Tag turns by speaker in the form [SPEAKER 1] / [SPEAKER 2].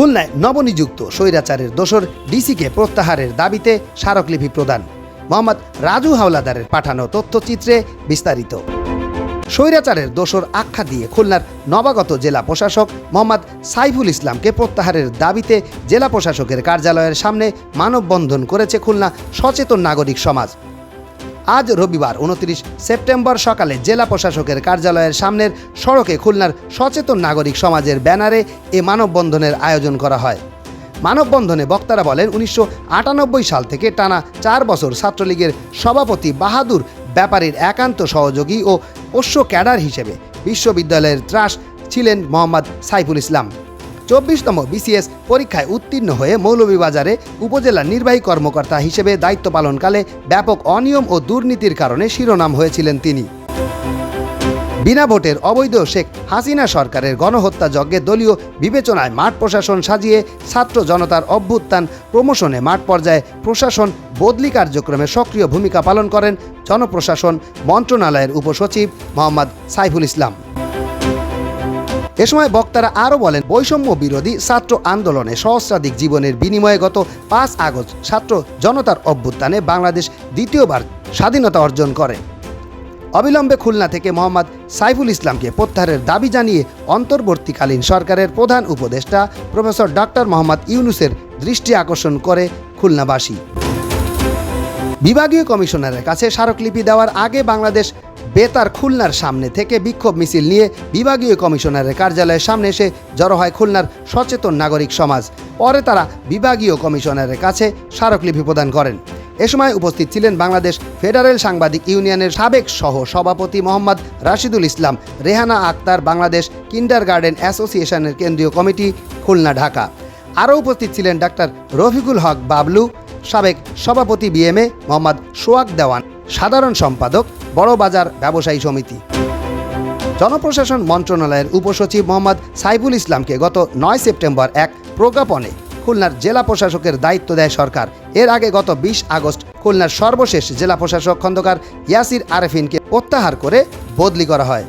[SPEAKER 1] খুলনায় নবনিযুক্ত স্বৈরাচারের দোসর ডিসিকে প্রত্যাহারের দাবিতে স্মারকলিপি প্রদান। মোহাম্মদ রাজু হাওলাদারের পাঠানো তথ্যচিত্রে বিস্তারিত। স্বৈরাচারের দোসর আখ্যা দিয়ে খুলনার নবাগত জেলা প্রশাসক মোহাম্মদ সাইফুল ইসলামকে প্রত্যাহারের দাবিতে জেলা প্রশাসকের কার্যালয়ের সামনে মানববন্ধন করেছে খুলনা সচেতন নাগরিক সমাজ। আজ রবিবার উনত্রিশ সেপ্টেম্বর সকালে জেলা প্রশাসকের কার্যালয়ের সামনের সড়কে খুলনার সচেতন নাগরিক সমাজের ব্যানারে এ মানববন্ধনের আয়োজন করা হয়। মানববন্ধনে বক্তারা বলেন, উনিশশো আটানব্বই সাল থেকে টানা চার বছর ছাত্রলীগের সভাপতি বাহাদুর ব্যাপারীর একান্ত সহযোগী ও পোষ্য ক্যাডার হিসেবে বিশ্ববিদ্যালয়ের ত্রাস ছিলেন মোহাম্মদ সাইফুল ইসলাম। চব্বিশতম বিসিএস পরীক্ষায় উত্তীর্ণ হয়ে মৌলভীবাজারে উপজেলা নির্বাহী কর্মকর্তা হিসেবে দায়িত্ব পালনকালে ব্যাপক অনিয়ম ও দুর্নীতির কারণে শিরোনাম হয়েছিলেন তিনি। বিনা ভোটের অবৈধ শেখ হাসিনা সরকারের গণহত্যা যজ্ঞে দলীয় বিবেচনায় মাঠ প্রশাসন সাজিয়ে ছাত্র জনতার অভ্যুত্থান প্রমোশনে মাঠ পর্যায়ে প্রশাসন বদলি কার্যক্রমে সক্রিয় ভূমিকা পালন করেন জনপ্রশাসন মন্ত্রণালয়ের উপসচিব মোহাম্মদ সাইফুল ইসলাম। এ সময় বক্তারা আরও বলেন, বৈষম্য বিরোধী ছাত্র আন্দোলনে সহস্রাধিক জীবনের বিনিময়ে গত পাঁচ আগস্ট ছাত্র জনতার অভ্যুত্থানে বাংলাদেশ দ্বিতীয়বার স্বাধীনতা অর্জন করে। অবিলম্বে খুলনা থেকে মোহাম্মদ সাইফুল ইসলামকে প্রত্যাহারের দাবি জানিয়ে অন্তর্বর্তীকালীন সরকারের প্রধান উপদেষ্টা প্রফেসর ডক্টর মোহাম্মদ ইউনুসের দৃষ্টি আকর্ষণ করে খুলনাবাসী। বিভাগীয় কমিশনারের কাছে স্মারকলিপি দেওয়ার আগে বাংলাদেশ বেতার খুলনার সামনে থেকে বিক্ষোভ মিছিল নিয়ে বিভাগীয় কমিশনারের কার্যালয়ের সামনে এসে জড়ো হয় খুলনার সচেতন নাগরিক সমাজ। পরে তারা বিভাগীয় কমিশনারের কাছে স্মারকলিপি প্রদান করেন। এ সময় উপস্থিত ছিলেন বাংলাদেশ ফেডারেল সাংবাদিক ইউনিয়নের সাবেক সহ সভাপতি মোহাম্মদ রাশিদুল ইসলাম, রেহানা আক্তার বাংলাদেশ কিন্ডার গার্ডেন অ্যাসোসিয়েশনের কেন্দ্রীয় কমিটি, খুলনা, ঢাকা। আরও উপস্থিত ছিলেন ডাক্তার রফিকুল হক বাবলু সাবেক সভাপতি বিএমএ মোহাম্মদ সোয়াক দেওয়ান, সাধারণ সম্পাদক, বড় বাজার ব্যবসায়ী সমিতি। জনপ্রশাসন মন্ত্রণালয়ের উপসচিব মোহাম্মদ সাইফুল ইসলামকে গত নয় সেপ্টেম্বর এক প্রজ্ঞাপনে খুলনার জেলা প্রশাসকের দায়িত্ব দেয় সরকার। এর আগে গত বিশ আগস্ট খুলনার সর্বশেষ জেলা প্রশাসক খন্দকার ইয়াসির আরেফিনকে প্রত্যাহার করে বদলি করা হয়।